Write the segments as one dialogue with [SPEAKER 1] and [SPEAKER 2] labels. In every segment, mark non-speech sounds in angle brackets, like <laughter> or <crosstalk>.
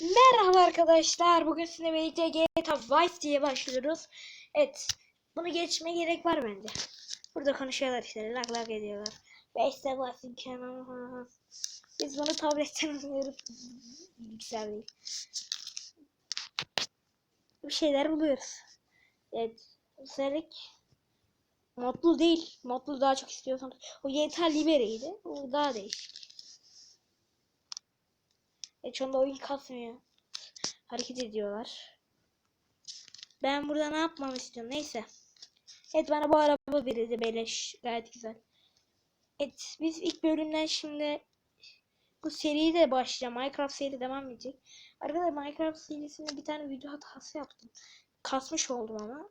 [SPEAKER 1] Merhaba arkadaşlar. Bugün sizinle birlikte GTA Vice diye başlıyoruz. Evet. Bunu geçmeye gerek var bence. Burada konuşuyorlar işte. Lak lak ediyorlar. Ve işte basın kenarı. Biz bunu tabletten alıyoruz. Bilgisayar değil. Bir şeyler buluyoruz. Evet. Özellik modlu değil. Modlu daha çok istiyorsanız. O GTA Libere'ydi. O daha değişik. E şu anda oyun kasmıyor. Hareket ediyorlar. Ben burada ne yapmamı istiyorum? Neyse. Evet bana bu araba verildi beleş. Gayet güzel. Evet biz ilk bölümden şimdi bu seriyi de başlayacağım. Minecraft seri devam edecek. Arkadaşlar Minecraft serisinde bir tane video hatası yaptım. Kasmış oldum ama.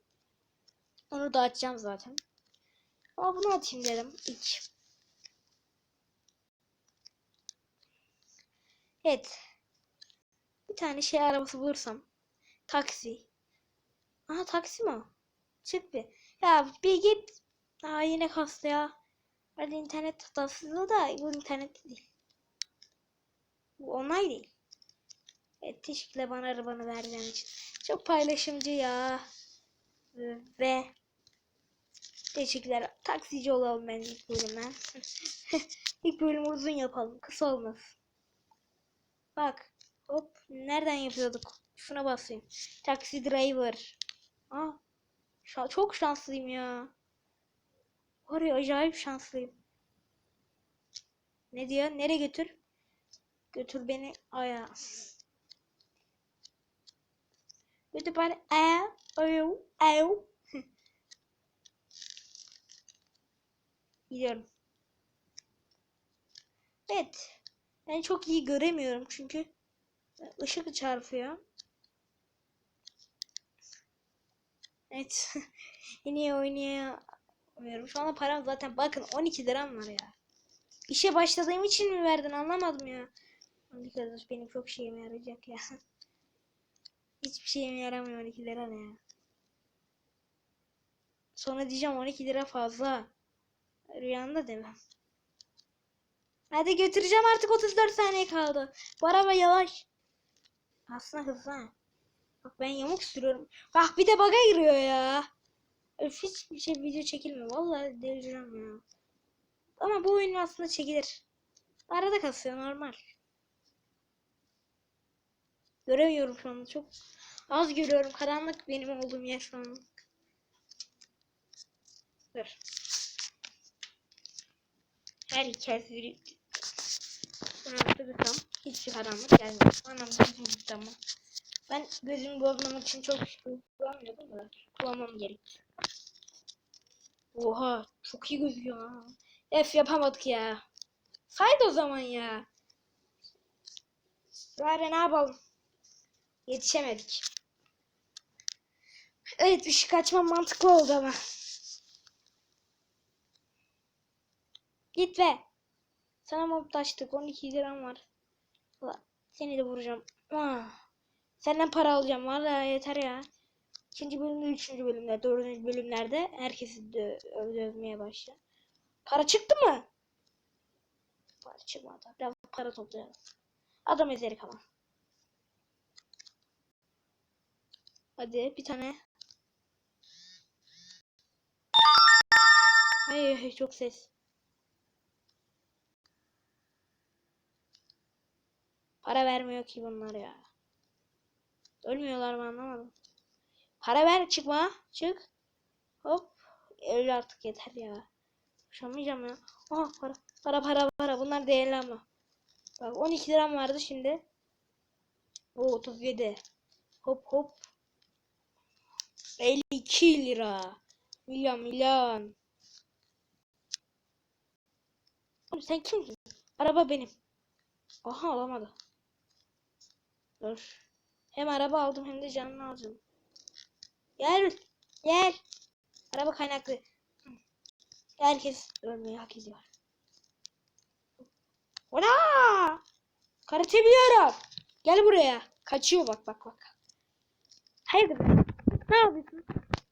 [SPEAKER 1] Onu da açacağım zaten. Ama bunu atayım dedim ilk. Evet. Bir tane şey arabası bulursam. Taksi. Aha taksi mi? Çık bir. Ya bir git. Aa yine kastı ya. Hadi internet hatasızlığı da bu internet değil. Bu onay değil. Evet teşekkürler bana arabanı verdiğin için. Çok paylaşımcı ya. Ve teşekkürler. Taksici olalım ben ilk bölümden. <laughs> ilk bölümü uzun yapalım. Kısa olmasın. Bak. Hop. Nereden yapıyorduk? Şuna basayım. Taxi driver. Aa. Şa çok şanslıyım ya. Var ya acayip şanslıyım. Ne diyor? Nereye götür? Götür beni aya. Götür beni aya. Ayo. Ayo. Gidiyorum. Evet. Ben çok iyi göremiyorum çünkü ışık çarpıyor. Evet. <laughs> Yine oynayamıyorum. Şu anda param zaten bakın 12 liram var ya. İşe başladığım için mi verdin anlamadım ya. 12 lira benim çok şeyime yarayacak ya. <laughs> Hiçbir şeyime yaramıyor 12 lira ne ya. Sonra diyeceğim 12 lira fazla. Rüyanda demem. Hadi götüreceğim artık 34 saniye kaldı. Bu araba yavaş. Aslında hızlı. Bak ben yamuk sürüyorum. Bak bir de baga giriyor ya. Öf hiç bir şey video çekilmiyor. Vallahi delireceğim ya. Ama bu oyun aslında çekilir. Arada kasıyor normal. Göremiyorum şu anda çok az görüyorum. Karanlık benim olduğum yer şu an. Dur. Herkes bir Tıklasam hiçbir karanlık gelmiyor. Anam gözüm ama. Ben gözümü bozmamak için çok kullanmıyordum da kullanmam gerek. Oha çok iyi gözüküyor ha. F yapamadık ya. Saydı o zaman ya. Bari ne yapalım. Yetişemedik. Evet ışık açmam mantıklı oldu ama. Git be. Sana muhtaçtık. 12 liram var. Ulan, seni de vuracağım. Ah. Senden para alacağım. Vallahi yeter ya. İkinci bölümde, üçüncü bölümde, dördüncü bölümlerde herkesi dö dövmeye başla. Para çıktı mı? Para çıkmadı. Biraz para toplayalım. Adam ezeri kalan. Hadi bir tane. Hayır çok ses. Para vermiyor ki bunlar ya. Ölmüyorlar mı anlamadım. Para ver çıkma. Çık. Hop. Öl artık yeter ya. Konuşamayacağım ya. Aha para. Para para para. Bunlar değerli ama. Bak 12 liram vardı şimdi. O 37. Hop hop. 52 lira. Milyon milyon. Oğlum sen kimsin? Araba benim. Aha alamadı. Dur. Hem araba aldım hem de canını alacağım. Gel. Gel. Araba kaynaklı. Herkes ölmeyi hak ediyor. Ola! Karate biliyorum. Gel buraya. Kaçıyor bak bak bak. Hayırdır? Ne yapıyorsun?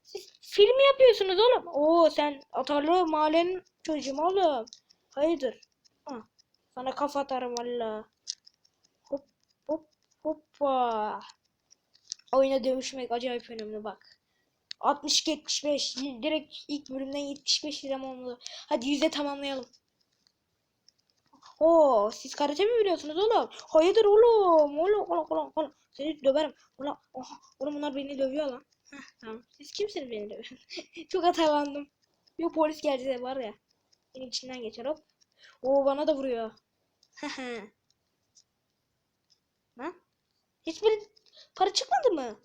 [SPEAKER 1] Siz film yapıyorsunuz oğlum. Oo sen atarlı mahallenin çocuğum oğlum. Hayırdır? Ha. Sana kafa atarım valla. Oyuna dövüşmek acayip önemli bak. 62-75. Direkt ilk bölümden 75 liram oldu. Hadi 100'e tamamlayalım. Oo, siz karate mi biliyorsunuz oğlum? Hayırdır oğlum? Oğlum, oğlum, oğlum, oğlum. Seni döverim. Oğlum, oha, oğlum bunlar beni dövüyor lan. Heh, tamam. Siz kimsiniz beni dövüyorsun? <laughs> Çok hatalandım. Yok polis geldi de var ya. Benim içinden geçer hop. Oo bana da vuruyor. Lan? Hiçbir para çıkmadı mı?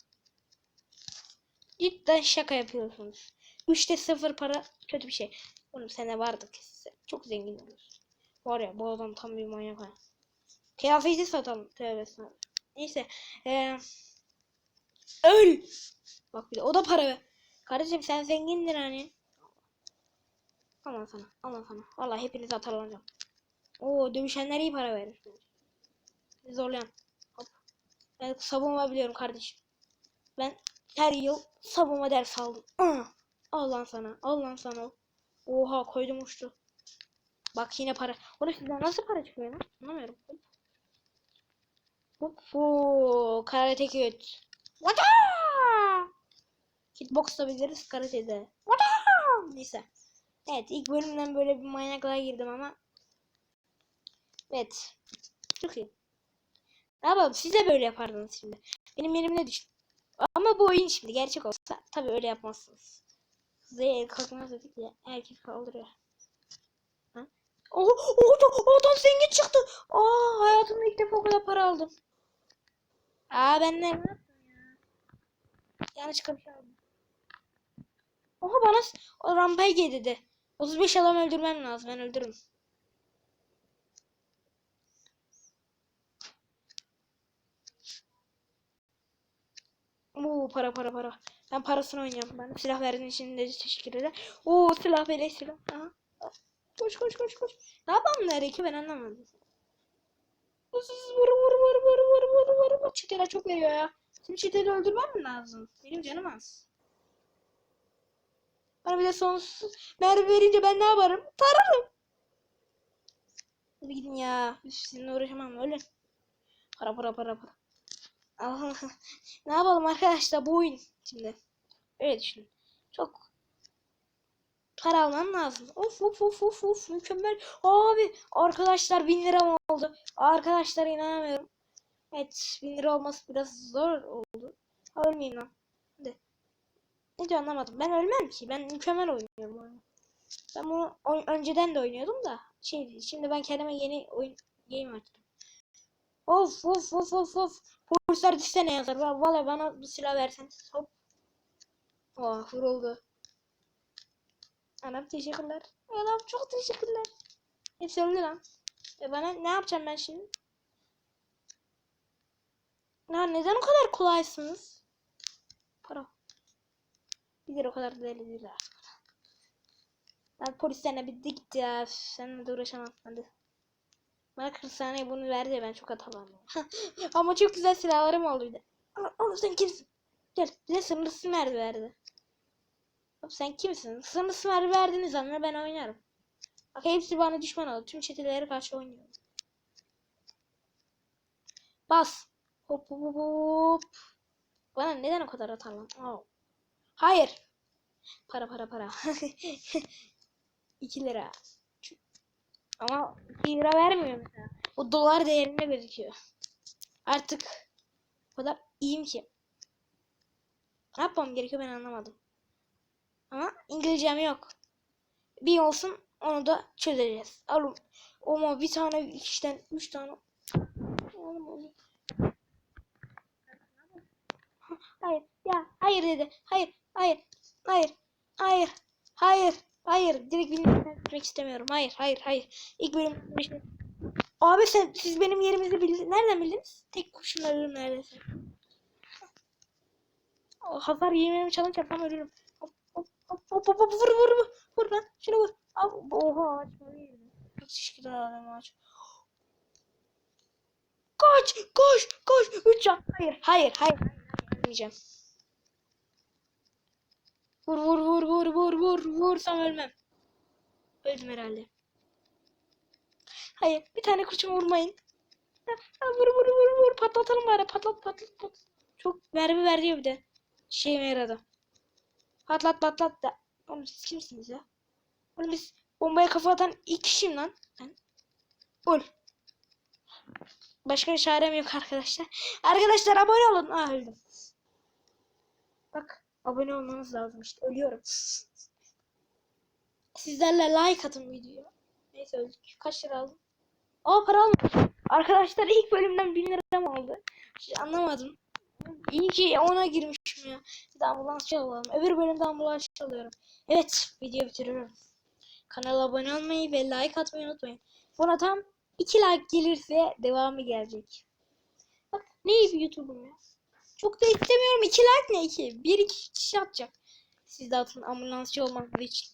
[SPEAKER 1] Cidden şaka yapıyorsunuz. 3'te 0 para kötü bir şey. Oğlum sene vardı kesin. Çok zengin olursun. Var ya bu adam tam bir manyak ha. Kıyafeti satalım. Tövbe estağfurullah. Neyse. Ee, öl. Bak bir de o da para ver. Kardeşim sen zengindin hani. Aman sana. Aman sana. Vallahi hepiniz atarlanacağım. Oo dövüşenler iyi para verir. Zorlayan. Hop. Ben savunma biliyorum kardeşim. Ben her yıl savunma ders aldım. Ah! Al lan sana. Al lan sana. Oha koydum uçtu. Bak yine para. Sizden nasıl para çıkıyor lan? Anlamıyorum. Hop. Hop. Karate kid. Vata! Kickbox da biliriz karate'de. Vata! Neyse. Evet ilk bölümden böyle bir manyaklığa girdim ama. Evet. Çok iyi. Yapalım siz de böyle yapardınız şimdi. Benim yerimde düşün. Ama bu oyun şimdi gerçek olsa tabii öyle yapmazsınız. Size el kalkmaz dedik ya herkes kaldırıyor. Ha? Oh, oh, oradan zengin çıktı. Aa hayatımda ilk defa o kadar para aldım. Aa ben ne yaptım ya? Yanlış kapı aldım. Oha bana o rampaya gel dedi. 35 adam öldürmem lazım. Ben öldürürüm. Para para para. Ben parasını oynuyorum ben. Silah verdiğin için de teşekkür ederim. Oo silah böyle silah. Aha. Koş koş koş koş. Ne yapalım nereye ki ben anlamadım. Vur vur vur vur vur vur vur vur. Çetele çok veriyor ya. Şimdi çeteli öldürmem mi lazım? Benim canım az. Bana bir de sonsuz mermi verince ben ne yaparım? Tararım. Hadi gidin ya. Üf, sizinle uğraşamam öyle. Para para para para. Ne yapalım arkadaşlar bu oyun şimdi. Öyle düşünün. Çok para almam lazım. Of of of of of mükemmel. Abi arkadaşlar 1000 lira mı oldu? Arkadaşlar inanamıyorum. Evet 1000 lira olması biraz zor oldu. Ölmeyeyim lan. Hadi. Diyor anlamadım. Ben ölmem ki. Ben mükemmel oynuyorum oyunu. Ben bunu önceden de oynuyordum da. Şey şimdi ben kendime yeni oyun game açtım. Of of of of of. Polisler düşsene yazar. Va- Vallahi bana bu silah verseniz. Hop. Oh vuruldu. Anam teşekkürler. Anam çok teşekkürler. Hepsi öldü lan. E bana ne yapacağım ben şimdi? Ya neden o kadar kolaysınız? Para. Bir o kadar da deli değil artık. Ben polislerine bir gitti ya. Seninle de uğraşamam. Hadi. Bana 40 saniye bunu verdi ya ben çok hatalandım. <laughs> Ama çok güzel silahlarım oldu al sen kimsin? Gel bize sınırsız mermi verdi. Hop sen kimsin? Sınırsız mermi verdiğiniz anda ben oynarım. Bak hepsi bana düşman oldu. Tüm çetelere karşı oynuyorum. Bas. Hop hop hop. Bana neden o kadar atarlan? Oh. Hayır. Para para para. <laughs> 2 lira. Ama 1 lira vermiyor mesela. O dolar değerinde gözüküyor. Artık o kadar iyiyim ki. Ne yapmam gerekiyor ben anlamadım. Ama İngilizcem yok. Bir olsun onu da çözeceğiz. Alın. Ama bir tane ikişten üç tane. Oğlum, oğlum. Hayır ya hayır dedi. Hayır hayır hayır hayır hayır hayır direkt bilmek istemiyorum. Hayır hayır hayır. İlk bölüm. Abi sen siz benim yerimizi bildiniz. Nereden bildiniz? Tek kurşunla ölürüm neredeyse. O hasar yememi challenge yapsam ölürüm. Hop hop hop hop hop vur vur vur. Vur lan. Şunu vur. Al. Oha ağaç böyle yedi. Kaç şişki daha adam ağaç. Kaç koş koş. Üç can. Hayır hayır hayır. Ölmeyeceğim. Vur vur vur vur vur vur vursam ölmem. Öldüm herhalde. Hayır bir tane kurşun vurmayın. Vur vur vur vur patlatalım bari patlat patlat patlat. Çok mermi veriyor bir de. Şeyime yaradı. Patlat patlat da. Oğlum siz kimsiniz ya? Oğlum biz bombaya kafa atan ilk kişiyim lan. Ben. Öl. Başka bir çarem yok arkadaşlar. Arkadaşlar abone olun. Aa öldüm. Bak abone olmanız lazım işte. Ölüyorum. Sizlerle like atın videoya. Neyse öldük. Kaç lira aldım? Aa para almadım. Arkadaşlar ilk bölümden 1000 lira mı oldu? Hiç anlamadım. İyi ki ona girmişim ya. Bir de ambulans alalım. Öbür bölümde ambulans alıyorum. Evet video bitiriyorum. Kanala abone olmayı ve like atmayı unutmayın. Buna tam 2 like gelirse devamı gelecek. Bak ne iyi bir YouTube'um ya. Çok da istemiyorum. 2 like ne 2? 1 2 kişi atacak. Siz de atın ambulansçı olmanız için.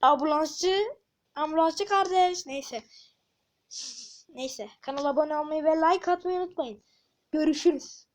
[SPEAKER 1] Ambulansçı ambulansçı kardeş. Neyse. Neyse. Kanala abone olmayı ve like atmayı unutmayın. Görüşürüz.